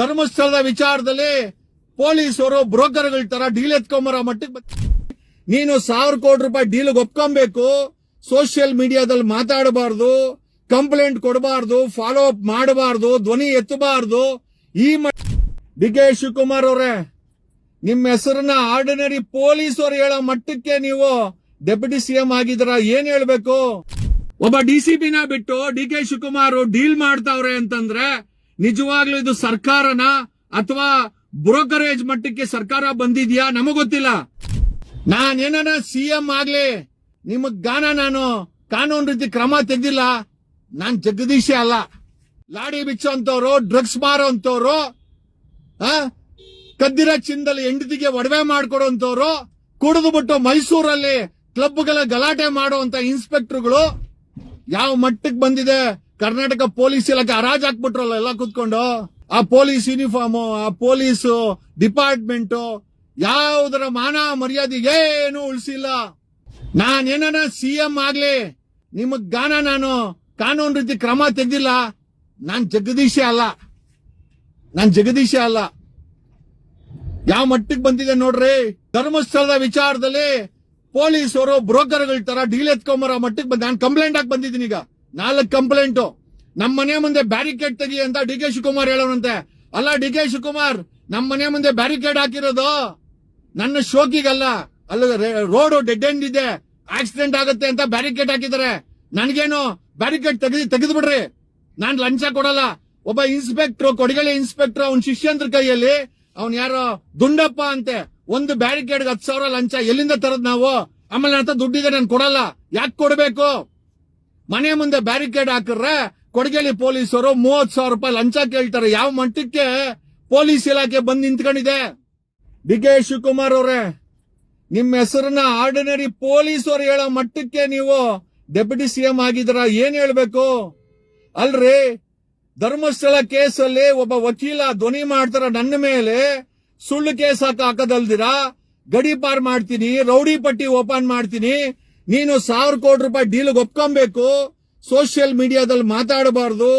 ಧರ್ಮಸ್ಥಳದ ವಿಚಾರದಲ್ಲಿ ಪೊಲೀಸರು ಬ್ರೋಕರ್ಗಳ ತರ ಡೀಲ್ ಎತ್ಕೊಂಬರೋ ಮಟ್ಟಕ್ಕೆ ನೀನು ಸಾವಿರ ಕೋಟಿ ರೂಪಾಯಿ ಡೀಲ್ ಒಪ್ಕೊಬೇಕು, ಸೋಷಿಯಲ್ ಮೀಡಿಯಾದಲ್ಲಿ ಮಾತಾಡಬಾರ್ದು, ಕಂಪ್ಲೇಂಟ್ ಕೊಡಬಾರ್ದು ಫಾಲೋ ಅಪ್ ಮಾಡಬಾರ್ದು, ಧ್ವನಿ ಎತ್ತಬಾರ್ದು, ಈ ಡಿ ಕೆ ಶಿವಕುಮಾರ್ ಅವರೇ, ನಿಮ್ಮ ಹೆಸರನ್ನ ಆರ್ಡಿನರಿ ಪೊಲೀಸ್ ಅವರು ಹೇಳೋ ಮಟ್ಟಕ್ಕೆ ನೀವು ಡೆಪ್ಯೂಟಿ ಸಿಎಂ ಆಗಿದ್ರ ಏನ್ ಹೇಳ್ಬೇಕು? ಒಬ್ಬ ಡಿ ಸಿ ಬಿನ ಬಿಟ್ಟು ಡಿ ಕೆ ಶಿವಕುಮಾರ್ ಡೀಲ್ ಮಾಡ್ತಾವ್ರೆ ಅಂತಂದ್ರೆ ನಿಜವಾಗ್ಲೂ ಇದು ಸರ್ಕಾರನ ಅಥವಾ ಬ್ರೋಕರೇಜ್ ಮಟ್ಟಕ್ಕೆ ಸರ್ಕಾರ ಬಂದಿದ್ಯಾ? ನಮಗ್ ಗೊತ್ತಿಲ್ಲ. ಸಿ ಎಂ ಆಗ್ಲಿ ನಿಮಗ್ ಗಾನ ನಾನು ಕಾನೂನು ರೀತಿ ಕ್ರಮ ತೆಗ್ದಿಲ್ಲ. ನಾನ್ ಜಗದೀಶ ಅಲ್ಲ. ಲಾಡಿ ಬಿಚ್ಚೋಂತವ್ರು ಡ್ರಗ್ಸ್ ಮಾರೋ ಅಂತವ್ರು ಕದ್ದಿರ ಚಿಂದಲ್ಲಿ ಹೆಂಡತಿಗೆ ಒಡವೆ ಮಾಡ್ಕೊಡೋಂತವ್ರು ಕುಡಿದು ಬಿಟ್ಟು ಮೈಸೂರಲ್ಲಿ ಕ್ಲಬ್ಗಳ ಗಲಾಟೆ ಮಾಡುವಂತ ಇನ್ಸ್ಪೆಕ್ಟರ್ಗಳು ಯಾವ ಮಟ್ಟಕ್ಕೆ ಬಂದಿದೆ? ಕರ್ನಾಟಕ ಪೊಲೀಸ್ ಇಲಾಖೆ ಹರಾಜ್ ಹಾಕ್ಬಿಟ್ರಲ್ಲ ಎಲ್ಲ ಕುತ್ಕೊಂಡು? ಆ ಪೊಲೀಸ್ ಯೂನಿಫಾರ್ಮ್ ಆ ಪೊಲೀಸ್ ಡಿಪಾರ್ಟ್ಮೆಂಟ್ ಯಾವುದರ ಮಾನ ಮರ್ಯಾದೆ ಏನು ಉಳಿಸಿಲ್ಲ. ನಾನೇನ ಸಿಎಂ ಆಗ್ಲಿ, ನಿಮಗ್ ಗಾನ ನಾನು ಕಾನೂನು ರೀತಿ ಕ್ರಮ ತೆಗ್ದಿಲ್ಲ. ನಾನ್ ಜಗದೀಶ ಅಲ್ಲ. ನಾನ್ ಜಗದೀಶ ಅಲ್ಲ. ಯಾವ ಮಟ್ಟಿಗೆ ಬಂದಿದೆ ನೋಡ್ರಿ? ಧರ್ಮಸ್ಥಳದ ವಿಚಾರದಲ್ಲಿ ಪೊಲೀಸರು ಬ್ರೋಕರ್ಗಳ ತರ ಡೀಲ್ ಎತ್ಕೊಂಬರೋ ಮಟ್ಟಿಗೆ ಬಂದ ನಾನು ಕಂಪ್ಲೇಂಟ್ ಹಾಕಿ ಬಂದಿದ್ದೀನಿ ಈಗ. ನಾಲ್ಕು ಕಂಪ್ಲೇಂಟ್. ನಮ್ಮ ಮನೆ ಮುಂದೆ ಬ್ಯಾರಿಕೇಡ್ ತೆಗಿ ಅಂತ ಡಿ ಕೆ ಶಿವಕುಮಾರ್ ಹೇಳೋನಂತೆ. ಅಲ್ಲ, ಡಿ ಕೆ ಶಿವಕುಮಾರ್ ನಮ್ಮ ಮನೆ ಮುಂದೆ ಬ್ಯಾರಿಕೇಡ್ ಹಾಕಿರೋದು? ನನ್ನ ಶೋಕಿಗಲ್ಲ. ಅಲ್ಲ ರೋಡ್ ಡೆಡ್ ಎಂಡ್ ಇದೆ. ಆಕ್ಸಿಡೆಂಟ್ ಆಗುತ್ತೆ ಅಂತ ಬ್ಯಾರಿಕೇಡ್ ಹಾಕಿದ್ದಾರೆ. ನನಗೇನು ಬ್ಯಾರಿಕೇಡ್ ತೆಗೆದು ತೆಗೆದು ಬಿಡ್ರಿ ನಾನು ಲಂಚ ಕೊಡಲ್ಲ. ಒಬ್ಬ ಇನ್ಸ್ಪೆಕ್ಟರ್ ಕೊಡಗಳಿ ಇನ್ಸ್ಪೆಕ್ಟರ್, ಅವ್ನ ಶಿಷ್ಯಂದ್ರ ಕೈಯಲ್ಲಿ, ಅವ್ನ್ ಯಾರೋ ದುಂಡಪ್ಪ ಅಂತೆ. ಒಂದು ಬ್ಯಾರಿಕೇಡ್ ಹತ್ತು ಸಾವಿರ ಲಂಚ ಎಲ್ಲಿಂದ ತರದ್ ನಾವು? ಆಮೇಲೆ ದುಡ್ಡಿದೆ, ನಾನು ಕೊಡಲ್ಲ. ಯಾಕೆ ಕೊಡಬೇಕು? ಮನೆ ಮುಂದೆ ಬ್ಯಾರಿಕೇಡ್ ಹಾಕಿದ್ರೆ ಕೊಡಗೇಲಿ ಪೊಲೀಸರು ಮೂವತ್ ಸಾವಿರ ರೂಪಾಯಿ ಲಂಚ ಕೇಳ್ತಾರೆ. ಯಾವ ಮಟ್ಟಕ್ಕೆ ಪೊಲೀಸ್ ಇಲಾಖೆ ಬಂದ್ ನಿಂತ್ಕೊಂಡಿದೆ? ಡಿ ಕೆ ಶಿವಕುಮಾರ್ ಅವರೇ, ನಿಮ್ಮ ಹೆಸರನ್ನ ಆರ್ಡಿನರಿ ಪೊಲೀಸ್ ಅವರು ಹೇಳೋ ಮಟ್ಟಕ್ಕೆ ನೀವು ಡೆಪ್ಯೂಟಿ ಸಿಎಂ ಆಗಿದ್ರ ಏನ್ ಹೇಳ್ಬೇಕು? ಅಲ್ರಿ, ಧರ್ಮಸ್ಥಳ ಕೇಸಲ್ಲಿ ಒಬ್ಬ ವಕೀಲ ಧ್ವನಿ ಮಾಡ್ತಾರ ನನ್ನ ಮೇಲೆ. ಸುಳ್ಳು ಕೇಸ್ ಹಾಕ ಹಾಕದಲ್ದಿರಾ? ಗಡಿ ಪಾರ್ ಮಾಡ್ತೀನಿ, ರೌಡಿ ಪಟ್ಟಿ ಓಪನ್ ಮಾಡ್ತೀನಿ. ನೀನು ಸಾವಿರ ಕೋಟಿ ರೂಪಾಯಿ ಡೀಲ್ ಒಪ್ಕೊಬೇಕು ಸೋಷಿಯಲ್ ಮೀಡಿಯಾದಲ್ಲಿ ಮಾತಾಡಬಾರ್ದು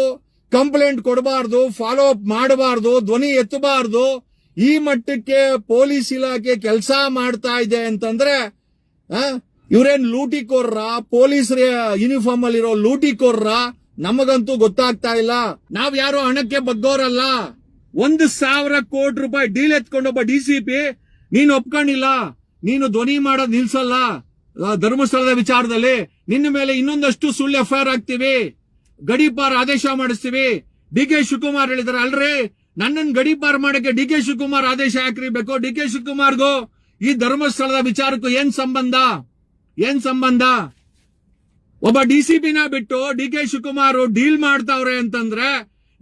ಕಂಪ್ಲೇಂಟ್ ಕೊಡಬಾರ್ದು ಫಾಲೋ ಅಪ್ ಮಾಡಬಾರ್ದು, ಧ್ವನಿ ಎತ್ತಬಾರ್ದು, ಈ ಮಟ್ಟಕ್ಕೆ ಪೊಲೀಸ್ ಇಲಾಖೆ ಕೆಲಸ ಮಾಡ್ತಾ ಇದೆ ಅಂತಂದ್ರೆ ಲೂಟಿ ಲೂಟಿಕೋರ್ರ ಪೊಲೀಸ್ ಯೂನಿಫಾರ್ಮ್ ಅಲ್ಲಿರೋ ಲೂಟಿಕೋರ್ರ, ನಮಗಂತೂ ಗೊತ್ತಾಗ್ತಾ ಇಲ್ಲ. ನಾವ್ ಯಾರು ಹಣಕ್ಕೆ ಬಗ್ಗೋರಲ್ಲ. ಒಂದು ಸಾವಿರ ಕೋಟಿ ರೂಪಾಯಿ ಡೀಲ್ ಎತ್ಕೊಂಡೊಬ್ಬ ಡಿ ಸಿ ಪಿ, ನೀನು ಒಪ್ಕೊಂಡಿಲ್ಲ. ನೀನು ಧ್ವನಿ ಮಾಡೋದ್ ನಿಲ್ಸಲ್ಲ. ಧರ್ಮಸ್ಥಳದ ವಿಚಾರದಲ್ಲಿ ನಿನ್ನ ಮೇಲೆ ಇನ್ನೊಂದಷ್ಟು ಸುಳ್ಳು ಎಫ್ ಐ ಆರ್ ಹಾಕ್ತಿವಿ. ಗಡಿಪಾರ್ ಆದೇಶ ಮಾಡಿಸ್ತೀವಿ. ಡಿ ಕೆ ಶಿವಕುಮಾರ್ ಹೇಳಿದಾರೆ, ಅಲ್ರಿ ನನ್ನನ್ನು ಗಡಿಪಾರ್ ಮಾಡಕ್ಕೆ ಡಿ ಕೆ ಶಿವಕುಮಾರ್ ಆದೇಶ ಹಾಕಿರ್ಬೇಕು. ಡಿ ಕೆ ಶಿವಕುಮಾರ್ಗೂ ಈ ಧರ್ಮಸ್ಥಳದ ವಿಚಾರಕ್ಕೂ ಏನ್ ಸಂಬಂಧ? ಏನ್ ಸಂಬಂಧ? ಒಬ್ಬ ಡಿ ಸಿ ಪಿನ ಬಿಟ್ಟು ಡಿ ಕೆ ಶಿವಕುಮಾರ್ ಡೀಲ್ ಮಾಡ್ತಾವ್ರೆ ಅಂತಂದ್ರೆ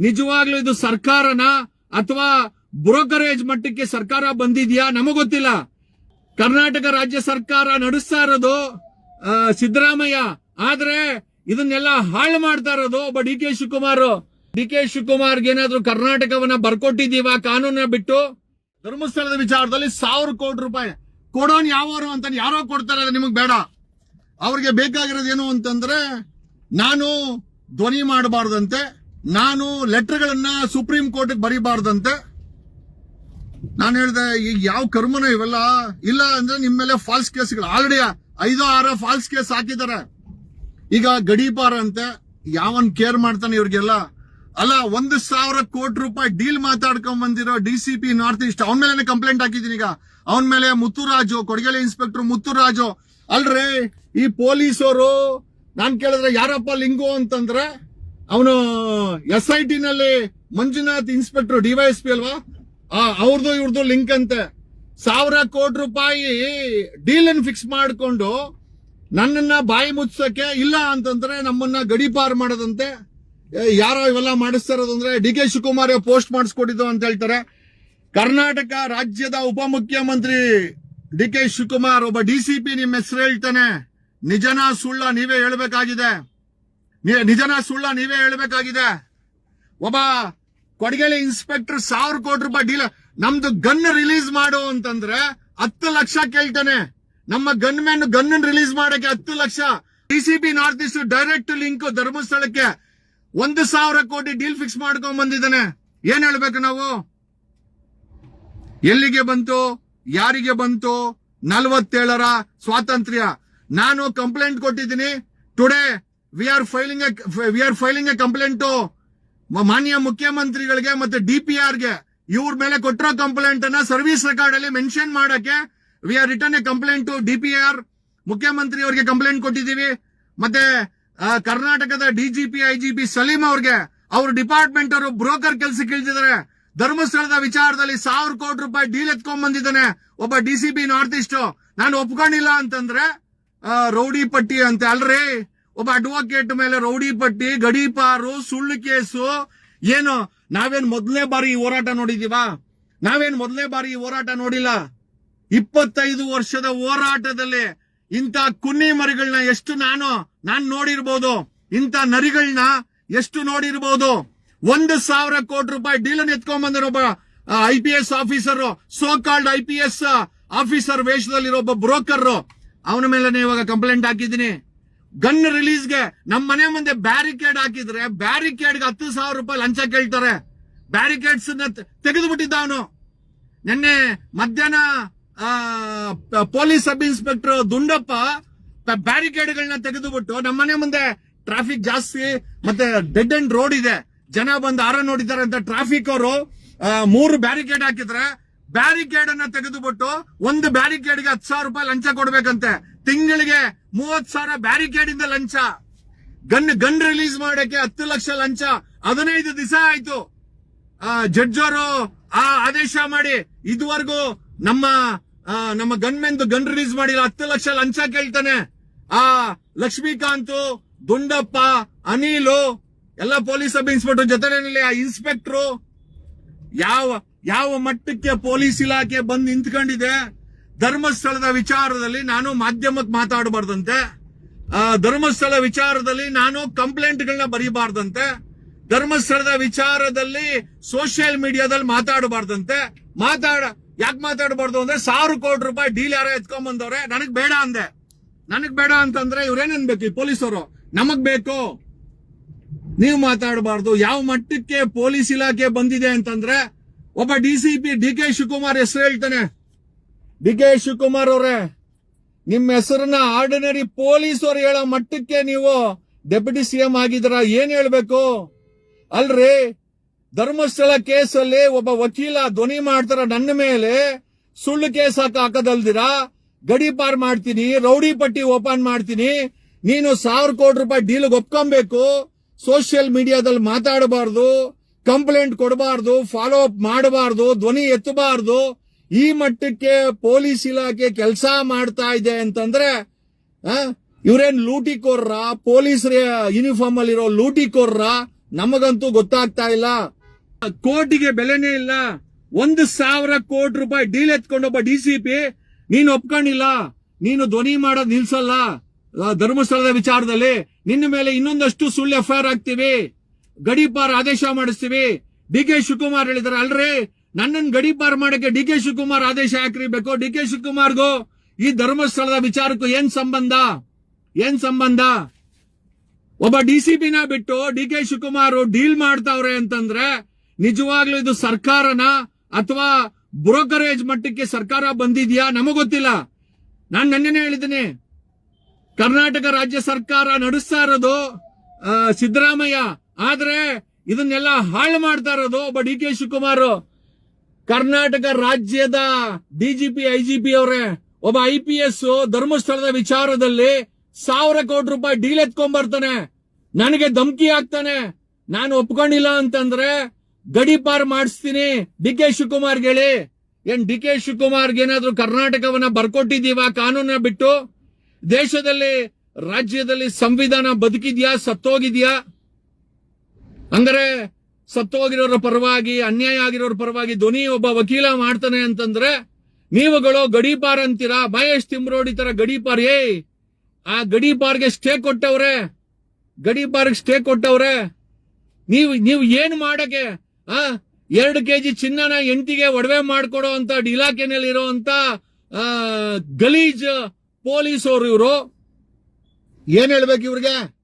ನಿಜವಾಗ್ಲೂ ಇದು ಸರ್ಕಾರನ ಅಥವಾ ಬ್ರೋಕರೇಜ್ ಮಟ್ಟಕ್ಕೆ ಸರ್ಕಾರ ಬಂದಿದ್ಯಾ? ನಮಗೊತ್ತಿಲ್ಲ ಗೊತ್ತಿಲ್ಲ. ಕರ್ನಾಟಕ ರಾಜ್ಯ ಸರ್ಕಾರ ನಡೆಸ್ತಾ ಇರೋದು ಸಿದ್ದರಾಮಯ್ಯ. ಆದ್ರೆ ಇದನ್ನೆಲ್ಲ ಹಾಳು ಮಾಡ್ತಾ ಇರೋದು ಒಬ್ಬ D K Shivakumar. D K ಶಿವಕುಮಾರ್ಗೆ ಏನಾದ್ರು ಕರ್ನಾಟಕವನ್ನ ಬರ್ಕೊಟ್ಟಿದೀವ ಕಾನೂನ ಬಿಟ್ಟು? ಧರ್ಮಸ್ಥಳದ ವಿಚಾರದಲ್ಲಿ ಸಾವಿರ ಕೋಟಿ ರೂಪಾಯಿ. ಕೊಡೋನ್ ಯಾವರು ಅಂತ ಯಾರೋ ಕೊಡ್ತಾರೆ, ಅದು ನಿಮಗ್ ಬೇಡ. ಅವ್ರಿಗೆ ಏನು ಅಂತಂದ್ರೆ, ನಾನು ಧ್ವನಿ ಮಾಡಬಾರ್ದಂತೆ, ನಾನು ಲೆಟರ್ಗಳನ್ನ ಸುಪ್ರೀಂ ಕೋರ್ಟ್ಗೆ ಬರೀಬಾರ್ದಂತೆ ನಾನು ಹೇಳ್ದೆ ಈಗ ಯಾವ ಕರ್ಮನ ಇವೆಲ್ಲ? ಇಲ್ಲ ಅಂದ್ರೆ ನಿಮ್ಮ ಮೇಲೆ ಫಾಲ್ಸ್ ಕೇಸ್ಗಳು ಆಲ್ರೆಡಿ ಐದೋ, ಆರೋ ಫಾಲ್ಸ್ ಕೇಸ್ ಹಾಕಿದ್ದಾರೆ. ಈಗ ಗಡೀಪಾರ ಅಂತೆ, ಯಾವನ್ ಕೇರ್ ಮಾಡ್ತಾನೆ ಇವ್ರಿಗೆಲ್ಲ? ಅಲ್ಲ, ಒಂದು ಸಾವಿರ ಕೋಟಿ ರೂಪಾಯಿ ಡೀಲ್ ಮಾತಾಡ್ಕೊಂಡ್ ಬಂದಿರೋ D C P north east ಅವನ ಮೇಲೆ ಕಂಪ್ಲೇಂಟ್ ಹಾಕಿದೀನಿ ಈಗ. ಅವನ ಮೇಲೆ ಮುತ್ತುರಾಜು ಕೊಡಗೇಲಿ ಇನ್ಸ್ಪೆಕ್ಟರ್ ಮುತ್ತುರಾಜು. ಅಲ್ರಿ, ಈ ಪೊಲೀಸರು ನಾನ್ ಕೇಳಿದ್ರೆ ಯಾರಪ್ಪ ಲಿಂಗು ಅಂತಂದ್ರೆ, ಅವನು ಎಸ್ ಐ ಟಿ ನಲ್ಲಿ ಮಂಜುನಾಥ್ ಇನ್ಸ್ಪೆಕ್ಟರ್ ಡಿವೈಎಸ್ಪಿ ಅಲ್ವಾ? ಆ ಅವ್ರದ್ದು ಇವ್ರದ್ದು ಲಿಂಕ್ ಅಂತೆ. ಸಾವಿರ ಕೋಟಿ ರೂಪಾಯಿ ಡೀಲ್ ಅನ್ನು ಫಿಕ್ಸ್ ಮಾಡಿಕೊಂಡು ನನ್ನನ್ನ ಬಾಯಿ ಮುಚ್ಚಕ್ಕೆ ಇಲ್ಲ ಅಂತಂದ್ರೆ ನಮ್ಮನ್ನ ಗಡಿಪಾರ್ ಮಾಡೋದಂತೆ. ಯಾರೋ ಇವೆಲ್ಲ ಮಾಡಿಸ್ತಾ ಡಿ ಕೆ ಶಿವಕುಮಾರ್ ಪೋಸ್ಟ್ ಮಾಡಿಸ್ಕೊಟ್ಟಿದ್ದು ಅಂತ ಹೇಳ್ತಾರೆ. ಕರ್ನಾಟಕ ರಾಜ್ಯದ ಉಪಮುಖ್ಯಮಂತ್ರಿ ಡಿ ಕೆ ಶಿವಕುಮಾರ್ ಒಬ್ಬ ಡಿ ಸಿ ಪಿ ನಿಮ್ಮ ಹೆಸರು ಹೇಳ್ತಾನೆ. ನಿಜನ ಸುಳ್ಳ ನೀವೇ ಹೇಳ್ಬೇಕಾಗಿದೆ. ನಿಜನ ಸುಳ್ಳ ನೀವೇ ಹೇಳ್ಬೇಕಾಗಿದೆ. ಒಬ್ಬ ಕೊಡಗೇಲಿ ಇನ್ಸ್ಪೆಕ್ಟರ್ ಸಾವಿರ ಕೋಟಿ ರೂಪಾಯಿ ಡೀಲ್. ನಮ್ದು ಗನ್ ರಿಲೀಸ್ ಮಾಡು ಅಂತಂದ್ರೆ ಹತ್ತು ಲಕ್ಷ ಕೇಳ್ತಾನೆ. ನಮ್ಮ ಗನ್ ಮ್ಯಾನ್ ಗನ್ ರಿಲೀಸ್ ಮಾಡಕ್ಕೆ ಹತ್ತು lakh. DCP north east direct link ಧರ್ಮಸ್ಥಳಕ್ಕೆ ಒಂದು ಸಾವಿರ ಕೋಟಿ ಡೀಲ್ ಫಿಕ್ಸ್ ಮಾಡ್ಕೊಂಡ್ ಬಂದಿದ್ದಾನೆ. ಏನ್ ಹೇಳ್ಬೇಕು ನಾವು? ಎಲ್ಲಿಗೆ ಬಂತು? ಯಾರಿಗೆ ಬಂತು? ನಲ್ವತ್ತೇಳರ ಸ್ವಾತಂತ್ರ್ಯ. ನಾನು ಕಂಪ್ಲೇಂಟ್ ಕೊಟ್ಟಿದ್ದೀನಿ. Today we are filing we are filing a complaint ಮಾನ್ಯ ಮುಖ್ಯಮಂತ್ರಿಗಳಿಗೆ ಮತ್ತೆ ಡಿ ಪಿ ಗೆ ಇವ್ರ ಮೇಲೆ ಕೊಟ್ಟಿರೋ ಕಂಪ್ಲೇಂಟ್ ಅನ್ನ ಸರ್ವಿಸ್ ರೆಕಾರ್ಡ್ ಅಲ್ಲಿ ಮೆನ್ಷನ್ ಮಾಡಕ್ಕೆ we are written a complaint to D P R ಮುಖ್ಯಮಂತ್ರಿ ಅವರಿಗೆ ಕಂಪ್ಲೇಂಟ್ ಕೊಟ್ಟಿದ್ದೀವಿ. ಮತ್ತೆ ಕರ್ನಾಟಕದ ಡಿಜಿಪಿ ಐಜಿಪಿ ಸಲೀಂ ಅವ್ರಿಗೆ ಅವ್ರ ಡಿಪಾರ್ಟ್ಮೆಂಟ್ ಅವರು ಬ್ರೋಕರ್ ಕೆಲಸಕ್ಕೆ ಇಳಿದಿದ್ದಾರೆ. ಧರ್ಮಸ್ಥಳದ ವಿಚಾರದಲ್ಲಿ ಸಾವಿರ ಕೋಟಿ ರೂಪಾಯಿ ಡೀಲ್ ಎತ್ಕೊಂಡ್ ಬಂದಿದ್ದಾನೆ ಒಬ್ಬ D C P north east ನಾನು ಒಪ್ಕೊಂಡಿಲ್ಲ ಅಂತಂದ್ರೆ ರೌಡಿ ಪಟ್ಟಿ ಅಂತ. ಅಲ್ರಿ? ಒಬ್ಬ ಅಡ್ವೊಕೇಟ್ ಮೇಲೆ ರೌಡಿ ಪಟ್ಟಿ ಗಡೀಪಾರು ಸುಳ್ಳು ಕೇಸು. ಏನು? ನಾವೇನ್ ಮೊದಲನೇ ಬಾರಿ ಈ ಹೋರಾಟ ನೋಡಿದೀವಾ? ನಾವೇನ್ ಮೊದಲನೇ ಬಾರಿ ಈ ಹೋರಾಟ ನೋಡಿಲ್ಲ? ಇಪ್ಪತ್ತೈದು ವರ್ಷದ ಹೋರಾಟದಲ್ಲಿ ಇಂಥ ಕುನ್ನಿ ಮರಿಗಳನ್ನ ಎಷ್ಟು ನಾನು ನಾನು ನೋಡಿರ್ಬೋದು. ಇಂಥ ನರಿಗಳನ್ನ ಎಷ್ಟು ನೋಡಿರ್ಬೋದು. ಒಂದು ಸಾವಿರ ಕೋಟಿ ರೂಪಾಯಿ ಡೀಲನ್ ಎತ್ಕೊಂಡ್ ಬಂದಿರೋ ಒಬ್ಬ I P S officer so called I P S officer ವೇಷದಲ್ಲಿರೋ ಒಬ್ಬ ಬ್ರೋಕರ್ ಅವನ ಮೇಲೆ ಇವಾಗ ಕಂಪ್ಲೇಂಟ್ ಹಾಕಿದ್ದೀನಿ. ಗನ್ ರಿಲೀಸ್ಗೆ ನಮ್ಮ ಮನೆ ಮುಂದೆ ಬ್ಯಾರಿಕೇಡ್ ಹಾಕಿದ್ರೆ ಬ್ಯಾರಿಕೇಡ್ಗೆ ಹತ್ತು ಸಾವಿರ ರೂಪಾಯಿ ಲಂಚ ಕೇಳ್ತಾರೆ. ಬ್ಯಾರಿಕೇಡ್ಸ್ ತೆಗೆದು ಬಿಟ್ಟಿದ್ದ ಅವನು ನಿನ್ನೆ ಮಧ್ಯಾಹ್ನ ಪೊಲೀಸ್ ಸಬ್ ಇನ್ಸ್ಪೆಕ್ಟರ್ ದುಂಡಪ್ಪ ಬ್ಯಾರಿಕೇಡ್ಗಳನ್ನ ತೆಗೆದುಬಿಟ್ಟು ನಮ್ಮನೆ ಮುಂದೆ ಟ್ರಾಫಿಕ್ ಜಾಸ್ತಿ ಮತ್ತೆ ಡೆಡ್ ಅಂಡ್ ರೋಡ್ ಇದೆ. ಜನ ಬಂದು ಆರ ನೋಡಿದ್ದಾರೆ ಅಂತ ಟ್ರಾಫಿಕ್ ಅವರು ಮೂರು ಬ್ಯಾರಿಕೇಡ್ ಹಾಕಿದ್ರೆ ಬ್ಯಾರಿಕೇಡ್ ಅನ್ನ ತೆಗೆದುಬಿಟ್ಟು ಒಂದು ಬ್ಯಾರಿಕೇಡ್ಗೆ ಹತ್ತು ಸಾವಿರ ರೂಪಾಯಿ ಲಂಚ ಕೊಡ್ಬೇಕಂತೆ. ತಿಂಗಳಿಗೆ ಮೂವತ್ ಸಾವಿರ ಬ್ಯಾರಿಕೇಡ್ ಇಂದ ಲಂಚ. ಗನ್ ಗನ್ ರಿಲೀಸ್ ಮಾಡಕ್ಕೆ ಹತ್ತು ಲಕ್ಷ ಲಂಚ. ಹದಿನೈದು ದಿವಸ ಆಯ್ತು. ಜಡ್ಜ್ ಅವರು ಆ ಆದೇಶ ಮಾಡಿ, ಇದುವರೆಗೂ ನಮ್ಮ ನಮ್ಮ ಗನ್ ಮೆಂದು ಗನ್ ರಿಲೀಸ್ ಮಾಡಿಲ್ಲ, ಹತ್ತು ಲಕ್ಷ ಲಂಚ ಕೇಳ್ತಾನೆ. ಆ, ಲಕ್ಷ್ಮೀಕಾಂತ್, ದುಂಡಪ್ಪ, ಅನಿಲು, ಎಲ್ಲ ಪೊಲೀಸ್ ಸಬ್ ಇನ್ಸ್ಪೆಕ್ಟರ್ ಜೊತೆ ಆ ಇನ್ಸ್ಪೆಕ್ಟ್ರು, ಯಾವ ಯಾವ ಮಟ್ಟಕ್ಕೆ ಪೊಲೀಸ್ ಇಲಾಖೆ ಬಂದು ನಿಂತ್ಕೊಂಡಿದೆ? ಧರ್ಮಸ್ಥಳದ ವಿಚಾರದಲ್ಲಿ ನಾನು ಮಾಧ್ಯಮಕ್ಕೆ ಮಾತಾಡಬಾರ್ದಂತೆ. ಧರ್ಮಸ್ಥಳ ವಿಚಾರದಲ್ಲಿ ನಾನು ಕಂಪ್ಲೇಂಟ್ಗಳನ್ನ ಬರೀಬಾರ್ದಂತೆ. ಧರ್ಮಸ್ಥಳದ ವಿಚಾರದಲ್ಲಿ ಸೋಷಿಯಲ್ ಮೀಡಿಯಾದಲ್ಲಿ ಮಾತಾಡಬಾರ್ದಂತೆ. ಮಾತಾಡ, ಯಾಕೆ ಮಾತಾಡಬಾರ್ದು ಅಂದ್ರೆ ಸಾವಿರ ಕೋಟಿ ರೂಪಾಯಿ ಡೀಲ್ ಯಾರೋ ಎತ್ಕೊಂಡ್ ಬಂದವ್ರೆ, ನನಗ್ ಬೇಡ ಅಂದೆ. ನನಗ್ ಬೇಡ ಅಂತಂದ್ರೆ ಇವ್ರೇನನ್ಬೇಕು ಈ ಪೊಲೀಸರು? ನಮಗ್ ಬೇಕು. ನೀವು ಮಾತಾಡಬಾರ್ದು. ಯಾವ ಮಟ್ಟಕ್ಕೆ ಪೊಲೀಸ್ ಇಲಾಖೆ ಬಂದಿದೆ ಅಂತಂದ್ರೆ ಒಬ್ಬ D C P D K Shivakumar ಹೆಸರು ಹೇಳ್ತಾನೆ. ಡಿ ಕೆ ಶಿವಕುಮಾರ್ ಅವರೇ, ನಿಮ್ಮ ಹೆಸರನ್ನ ಆರ್ಡಿನರಿ ಪೊಲೀಸ್ ಅವ್ರು ಹೇಳೋ ಮಟ್ಟಕ್ಕೆ ನೀವು ಡೆಪ್ಯೂಟಿ ಸಿಎಂ ಆಗಿದ್ರ ಏನ್ ಹೇಳ್ಬೇಕು? ಅಲ್ರಿ, ಧರ್ಮಸ್ಥಳ ಕೇಸಲ್ಲಿ ಒಬ್ಬ ವಕೀಲ ಧ್ವನಿ ಮಾಡ್ತಾರ ನನ್ನ ಮೇಲೆ, ಸುಳ್ಳು ಕೇಸ್ ಹಾಕ ಹಾಕದಲ್ದಿರಾ? ಗಡಿ ಪಾರ್ ಮಾಡ್ತೀನಿ, ರೌಡಿ ಪಟ್ಟಿ ಓಪನ್ ಮಾಡ್ತೀನಿ, ನೀನು ಸಾವಿರ ಕೋಟಿ ರೂಪಾಯಿ ಡೀಲ್ ಒಪ್ಕೊಬೇಕು ಸೋಷಿಯಲ್ ಮೀಡಿಯಾದಲ್ಲಿ ಮಾತಾಡಬಾರ್ದು ಕಂಪ್ಲೇಂಟ್ ಕೊಡಬಾರ್ದು ಫಾಲೋ ಅಪ್ ಮಾಡಬಾರ್ದು, ಧ್ವನಿ ಎತ್ತಬಾರ್ದು, ಈ ಮಟ್ಟಕ್ಕೆ ಪೊಲೀಸ್ ಇಲಾಖೆ ಕೆಲಸ ಮಾಡ್ತಾ ಇದೆ ಅಂತಂದ್ರೆ ಲೂಟಿ ಲೂಟಿಕೋರ್ರ ಪೊಲೀಸ್ ಯೂನಿಫಾರ್ಮ್ ಅಲ್ಲಿರೋ ಲೂಟಿಕೋರ್ರ ನಮಗಂತೂ ಗೊತ್ತಾಗ್ತಾ ಇಲ್ಲ. ಕೋಟಿಗೆ ಬೆಲೆನೇ ಇಲ್ಲ. ಒಂದು ಸಾವಿರ ಕೋಟಿ ರೂಪಾಯಿ ಡೀಲ್ ಎತ್ಕೊಂಡೊಬ್ಬ ಡಿ ಸಿ ಪಿ, ನೀನು ಒಪ್ಕೊಂಡಿಲ್ಲ. ನೀನು ಧ್ವನಿ ಮಾಡೋದ್ ನಿಲ್ಸಲ್ಲ. ಧರ್ಮಸ್ಥಳದ ವಿಚಾರದಲ್ಲಿ ನಿನ್ನ ಮೇಲೆ ಇನ್ನೊಂದಷ್ಟು ಸುಳ್ಳು ಎಫ್ ಆಗ್ತೀವಿ ಗಡೀಪಾರ್ ಆದೇಶ ಮಾಡಿಸ್ತೀವಿ. ಡಿ ಕೆ ಶಿವಕುಮಾರ್ ಹೇಳಿದಾರೆ, ಅಲ್ರಿ ನನ್ನನ್ನು ಗಡೀಪಾರ್ ಮಾಡಕ್ಕೆ ಡಿ ಕೆ ಶಿವಕುಮಾರ್ ಆದೇಶ ಹಾಕಿರ್ಬೇಕು ಡಿ ಕೆ ಶಿವಕುಮಾರ್ಗೂ ಈ ಧರ್ಮಸ್ಥಳದ ವಿಚಾರಕ್ಕೂ ಏನ್ ಸಂಬಂಧ? ಏನ್ ಸಂಬಂಧ? ಒಬ್ಬ ಡಿ ಸಿ ಪಿನ ಬಿಟ್ಟು ಡಿ ಕೆ ಶಿವಕುಮಾರ್ ಡೀಲ್ ಮಾಡ್ತಾವ್ರೆ ಅಂತಂದ್ರೆ ನಿಜವಾಗ್ಲೂ ಇದು ಸರ್ಕಾರನ ಅಥವಾ ಬ್ರೋಕರೇಜ್ ಮಟ್ಟಕ್ಕೆ ಸರ್ಕಾರ ಬಂದಿದ್ಯಾ? ಗೊತ್ತಿಲ್ಲ. ನಾನ್ ನೆನ್ನೆನೇ ಹೇಳಿದ್ದೀನಿ. ಕರ್ನಾಟಕ ರಾಜ್ಯ ಸರ್ಕಾರ ನಡೆಸ್ತಾ ಇರೋದು ಸಿದ್ದರಾಮಯ್ಯ. ಆದ್ರೆ ಇದನ್ನೆಲ್ಲ ಹಾಳು ಮಾಡ್ತಾ ಇರೋದು ಒಬ್ಬ ಡಿ ಕೆ ಶಿವಕುಮಾರ್. ಕರ್ನಾಟಕ ರಾಜ್ಯದ ಡಿಜಿಪಿ ಐಜಿಪಿ ಅವರೇ. ಒಬ್ಬ ಐ ಪಿ ಎಸ್ ಧರ್ಮಸ್ಥಳದ ವಿಚಾರದಲ್ಲಿ ಸಾವಿರ ಕೋಟಿ ರೂಪಾಯಿ ಡೀಲ್ ಎತ್ಕೊಂಡ್ ಬರ್ತಾನೆ ನನಗೆ ಧಮಕಿ ಹಾಕ್ತಾನೆ ನಾನು ಒಪ್ಕೊಂಡಿಲ್ಲ ಅಂತಂದ್ರೆ ಗಡಿಪಾರ್ ಮಾಡಿಸ್ತೀನಿ. ಡಿ ಕೆ ಶಿವಕುಮಾರ್ ಹೇಳಿ. ಏನ್ ಡಿ ಕೆ ಶಿವಕುಮಾರ್ಗೆ ಏನಾದ್ರೂ ಕರ್ನಾಟಕವನ್ನ ಬರ್ಕೊಟ್ಟಿದೀವ ಕಾನೂನ ಬಿಟ್ಟು? ದೇಶದಲ್ಲಿ, ರಾಜ್ಯದಲ್ಲಿ ಸಂವಿಧಾನ ಬದುಕಿದ್ಯಾ, ಸತ್ತೋಗಿದ್ಯಾ? ಅಂದ್ರೆ ಸತ್ತೋಗಿರೋರ ಪರವಾಗಿ, ಅನ್ಯಾಯ ಆಗಿರೋರ ಪರವಾಗಿ ಧ್ವನಿ ಒಬ್ಬ ವಕೀಲ ಮಾಡ್ತಾನೆ ಅಂತಂದ್ರೆ, ನೀವುಗಳು ಗಡೀಪಾರ್ ಅಂತೀರಾ? ಮಹೇಶ್ ತಿಮ್ರೋಡಿ ತರ ಗಡೀಪಾರ್, ಏ, ಆ ಗಡೀಪಾರ್ಗೆ ಸ್ಟೇ ಕೊಟ್ಟವ್ರೆ. ಗಡೀಪಾರ್ಗೆ ಸ್ಟೇ ಕೊಟ್ಟವ್ರೆ. ನೀವು ನೀವು ಏನ್ ಮಾಡಕ್ಕೆ? ಆ, ಎರಡು ಕೆಜಿ ಚಿನ್ನನ ಎಂಟಿಗೆ ಒಡವೆ ಮಾಡ್ಕೊಡೋ ಅಂತ ಇಲಾಖೆನಲ್ಲಿ ಇರುವಂತ ಗಲೀಜ್ ಪೊಲೀಸ್ ಅವರು ಇವರು. ಏನ್ ಹೇಳ್ಬೇಕು ಇವ್ರಿಗೆ?